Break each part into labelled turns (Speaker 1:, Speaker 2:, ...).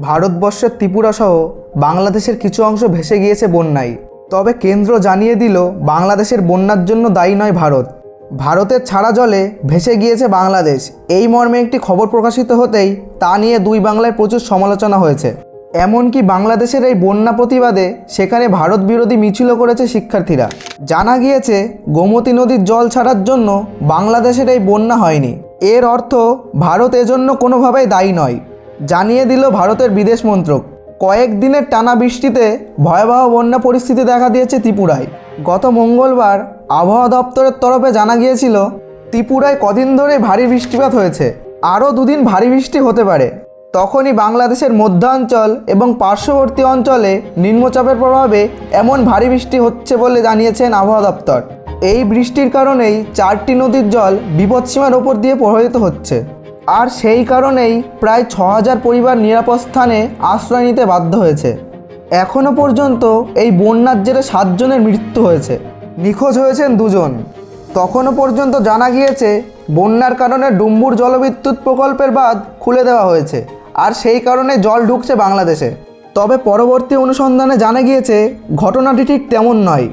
Speaker 1: ভারতবর্ষের ত্রিপুরা সহ বাংলাদেশের কিছু অংশ ভেসে গিয়েছে বন্যায়। তবে কেন্দ্র জানিয়ে দিল, বাংলাদেশের বন্যার জন্য দায়ী নয় ভারত। ভারতের ছাড়া জলে ভেসে গিয়েছে বাংলাদেশ। এই মর্মে একটি খবর প্রকাশিত হতেই তা নিয়ে দুই বাংলায় প্রচুর সমালোচনা হয়েছে। এমনকি বাংলাদেশের এই বন্যা প্রতিবাদে সেখানে ভারত বিরোধী মিছিলও করেছে শিক্ষার্থীরা। জানা গিয়েছে, গোমতী নদীর জল ছাড়ার জন্য বাংলাদেশের এই বন্যা হয়নি। এর অর্থ ভারত এজন্য কোনোভাবেই দায়ী নয়। জানিয়ে দিল ভারতের বিদেশ মন্ত্রক। কয়েকদিনের টানা বৃষ্টিতে ভয়াবহ বন্যা পরিস্থিতি দেখা দিয়েছে ত্রিপুরায়। গত মঙ্গলবার আবহাওয়া দপ্তরের তরফে জানা গিয়েছিল, ত্রিপুরায় কদিন ধরে ভারী বৃষ্টিপাত হয়েছে। আরও দুদিন ভারী বৃষ্টি হতে পারে। তখনই বাংলাদেশের মধ্যাঞ্চল এবং পার্শ্ববর্তী অঞ্চলে নিম্নচাপের প্রভাবে এমন ভারী বৃষ্টি হচ্ছে বলে জানিয়েছেন আবহাওয়া দপ্তর। এই বৃষ্টির কারণেই চারটি নদীর জল বিপদসীমার ওপর দিয়ে প্রবাহিত হচ্ছে। আর সেই কারণেই প্রায় ছ হাজার পরিবার নিরাপদ স্থানে আশ্রয় নিতে বাধ্য হয়েছে। এখনও পর্যন্ত এই বন্যার জেরে সাতজনের মৃত্যু হয়েছে। নিখোঁজ হয়েছেন দুজন। তখনও পর্যন্ত জানা গিয়েছে, বন্যার কারণে ডুম্বুর জলবিদ্যুৎ প্রকল্পের বাঁধ খুলে দেওয়া হয়েছে আর সেই কারণে জল ঢুকছে বাংলাদেশে। তবে পরবর্তী অনুসন্ধানে জানা গিয়েছে, ঘটনাটি ঠিক তেমন নয়।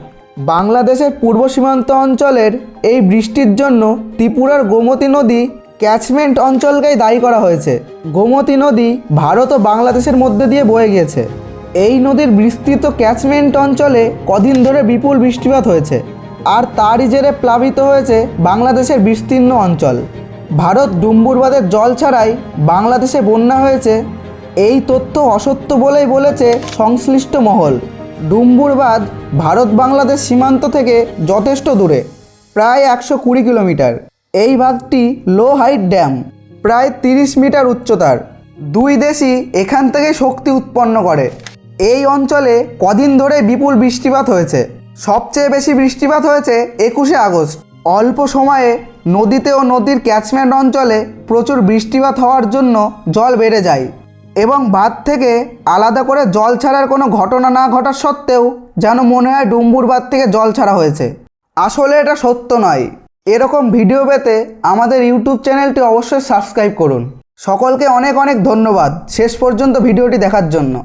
Speaker 1: বাংলাদেশের পূর্ব সীমান্ত অঞ্চলের এই বৃষ্টির জন্য ত্রিপুরার গোমতী নদী ক্যাচমেন্ট অঞ্চলকেই দায়ী করা হয়েছে। গোমতী নদী ভারত ও বাংলাদেশের মধ্যে দিয়ে বয়ে গিয়েছে। এই নদীর বিস্তৃত ক্যাচমেন্ট অঞ্চলে কদিন ধরে বিপুল বৃষ্টিপাত হয়েছে আর তারই জেরে প্লাবিত হয়েছে বাংলাদেশের বিস্তীর্ণ অঞ্চল। ভারত ডুম্বুরবাদের জল ছাড়াই বাংলাদেশে বন্যা হয়েছে। এই তথ্য অসত্য বলেই বলেছে সংশ্লিষ্ট মহল। ডুম্বুর বাঁধ ভারত বাংলাদেশ সীমান্ত থেকে যথেষ্ট দূরে, প্রায় একশো কুড়ি কিলোমিটার। এই বাঁধটি লো হাইট ড্যাম, প্রায় তিরিশ মিটার উচ্চতার। দুই দেশই এখান থেকে শক্তি উৎপন্ন করে। এই অঞ্চলে কদিন ধরে বিপুল বৃষ্টিপাত হয়েছে। সবচেয়ে বেশি বৃষ্টিপাত হয়েছে একুশে আগস্ট। অল্প সময়ে নদীতে ও নদীর ক্যাচমেন্ট অঞ্চলে প্রচুর বৃষ্টিপাত হওয়ার জন্য জল বেড়ে যায় এবং বাঁধ থেকে আলাদা করে জল ছাড়ার কোনো ঘটনা না ঘটার সত্ত্বেও যেন মনে হয় ডুম্বুর বাঁধ থেকে জল ছাড়া হয়েছে। আসলে এটা সত্য নয়। এরকম ভিডিও পেতে আমাদের ইউটিউব চ্যানেলটি অবশ্যই সাবস্ক্রাইব করুন। সকলকে অনেক অনেক ধন্যবাদ শেষ পর্যন্ত ভিডিওটি দেখার জন্য।